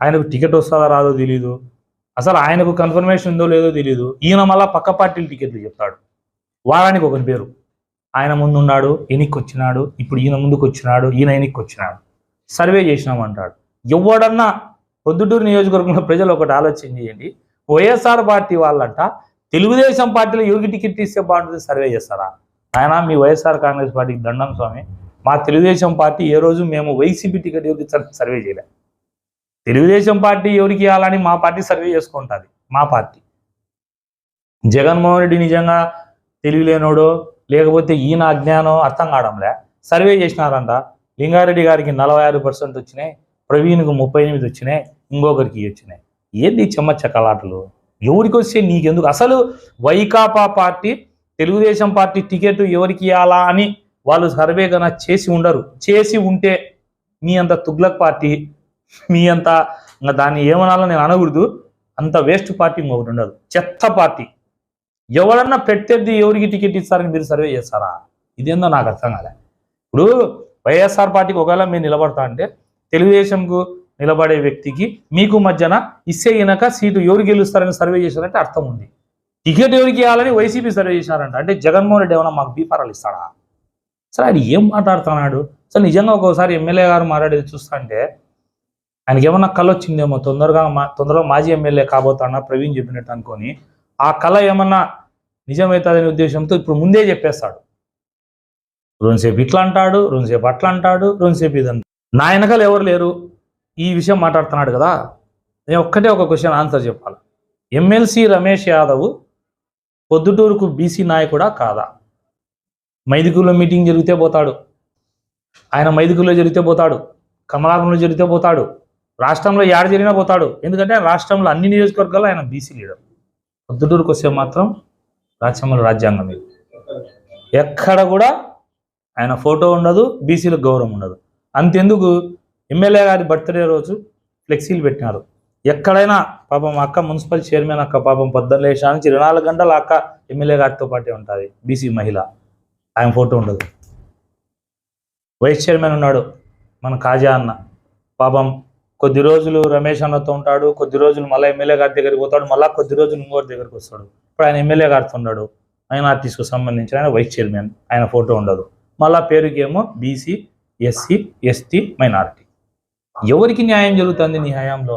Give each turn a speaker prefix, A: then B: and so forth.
A: ఆయనకు టికెట్ వస్తుందో రాదో తెలియదు అసలు ఆయనకు కన్ఫర్మేషన్ ఉందో లేదో తెలియదు ఈయన మళ్ళా పక్క పార్టీలు టికెట్లు చెప్తాడు. వారానికి ఒకరి పేరు. ఆయన ముందు ఉన్నాడు ఎనికి వచ్చినాడు ఇప్పుడు ఈయన ముందుకు వచ్చినాడు ఈయన ఎనికి వచ్చినాడు సర్వే చేసినామంటాడు ఎవడన్నా పొద్దుటూరు నియోజకవర్గంలో ప్రజలు ఒకటి ఆలోచన చేయండి. వైఎస్ఆర్ పార్టీ వాళ్ళంట తెలుగుదేశం పార్టీలో ఎవరికి టికెట్ ఇస్తే బాగుంటుంది సర్వే చేస్తారా? ఆయన మీ వైఎస్ఆర్ కాంగ్రెస్ పార్టీకి దండం స్వామి. మా తెలుగుదేశం పార్టీ ఏ రోజు మేము వైసీపీ టికెట్ ఎవరికి సర్వే చేయలేము తెలుగుదేశం పార్టీ ఎవరికి ఇవ్వాలని మా పార్టీ సర్వే చేసుకుంటుంది. మా పార్టీ. జగన్మోహన్ రెడ్డి నిజంగా తెలివిలేనోడో లేకపోతే ఈయన అజ్ఞానం అర్థం కావడంలే. సర్వే చేసినారంట. లింగారెడ్డి గారికి నలభై ఆరు పర్సెంట్ వచ్చినాయి. ప్రవీణ్కు ముప్పై ఎనిమిది వచ్చినాయి. ఇంకొకరికి వచ్చినాయి. ఏంది చెమ్మ చెమ్మచ్చ కలాటలు ఎవరికి వస్తే నీకెందుకు? అసలు Vaikapa party Telugu Desam party ticket ఎవరికి ఇవ్వాలా అని వాళ్ళు సర్వే కన్నా చేసి ఉండరు. చేసి ఉంటే మీ అంత తుగ్లక్ పార్టీ మీ అంత ఇంకా దాన్ని ఏమనాలో నేను అనకూడదు. అంత వేస్ట్ పార్టీ ఇంకొకటి ఉండదు. చెత్త పార్టీ ఎవరన్నా పెట్టేది ఎవరికి టికెట్ ఇస్తారని మీరు సర్వే చేస్తారా? ఇదేందో నాకు అర్థం కాలే. ఇప్పుడు వైఎస్ఆర్ పార్టీకి ఒకవేళ మీరు నిలబడతా అంటే తెలుగుదేశంకు నిలబడే వ్యక్తికి మీకు మధ్యన ఇస్తే గనక సీటు ఎవరు గెలుస్తారని సర్వే చేశారంటే అర్థం ఉంది. టికెట్ ఎవరికి ఇవ్వాలని వైసీపీ సర్వే చేశారంట. అంటే జగన్మోహన్ రెడ్డి ఏమైనా మాకు బీఫారాలు ఇస్తాడా? సరే ఆయన ఏం మాట్లాడుతున్నాడు? సో నిజంగా ఒక్కోసారి ఎమ్మెల్యే గారు మాట్లాడేది చూస్తుంటే ఆయనకి ఏమన్నా కళ వచ్చిందేమో తొందరగా మా తొందరగా మాజీ ఎమ్మెల్యే కాబోతానా ప్రవీణ్ చెప్పినట్టు అనుకొని ఆ కళ ఏమన్నా నిజమవుతుందనే ఉద్దేశంతో ఇప్పుడు ముందే చెప్పేస్తాడు. రెండుసేపు ఇట్లా అంటాడు రెండుసేపు అట్లా అంటాడు రెండుసేపు ఇది అంటాడు నా వెనకాల ఎవరు లేరు? ఈ విషయం మాట్లాడుతున్నాడు కదా. నేను ఒక్కటే ఒక క్వశ్చన్ ఆన్సర్ చెప్పాలి. ఎమ్మెల్సీ రమేష్ యాదవ్ పొద్దుటూరుకు బీసీ నాయకుడా కాదా? మైదుకుల్లో మీటింగ్ జరిగితే పోతాడు. ఆయన మైదుకుల్లో జరిగితే పోతాడు. కమలాపురంలో జరిగితే పోతాడు. రాష్ట్రంలో ఏడ జరిగినా పోతాడు. ఎందుకంటే రాష్ట్రంలో అన్ని నియోజకవర్గాల్లో ఆయన బీసీ లీడర్. పొద్దుటూరుకు వస్తే మాత్రం రాజ్యాంగంలో రాజ్యాంగం ఇది. ఎక్కడ కూడా ఆయన ఫోటో ఉండదు బీసీలకు గౌరవం ఉండదు. అంతెందుకు? ఎమ్మెల్యే గారి బర్త్డే రోజు ఫ్లెక్సీలు పెట్టినారు. ఎక్కడైనా పాపం అక్క మున్సిపల్ చైర్మన్ అక్క పాపం పొద్దున్న లేచా నుంచి ఇరవై నాలుగు గంటల అక్క ఎమ్మెల్యే గారితో పాటే ఉంటుంది బీసీ మహిళ. ఆయన ఫోటో ఉండదు. వైస్ చైర్మన్ ఉన్నాడు మన కాజా అన్న. పాపం కొద్ది రోజులు రమేష్ అన్నతో ఉంటాడు కొద్ది రోజులు మళ్ళీ ఎమ్మెల్యే గారి దగ్గరికి పోతాడు మళ్ళీ కొద్ది రోజులు ఇంకోటి దగ్గరికి వస్తాడు. ఇప్పుడు ఆయన ఎమ్మెల్యే గారితో ఉన్నాడు. ఆయన ఆర్టీస్కు సంబంధించిన ఆయన వైస్ చైర్మన్ ఆయన ఫోటో ఉండదు. మళ్ళా పేరుకి ఏమో బీసీ ఎస్సీ ఎస్టీ మైనారిటీ ఎవరికి న్యాయం జరుగుతుంది నీ హయాంలో?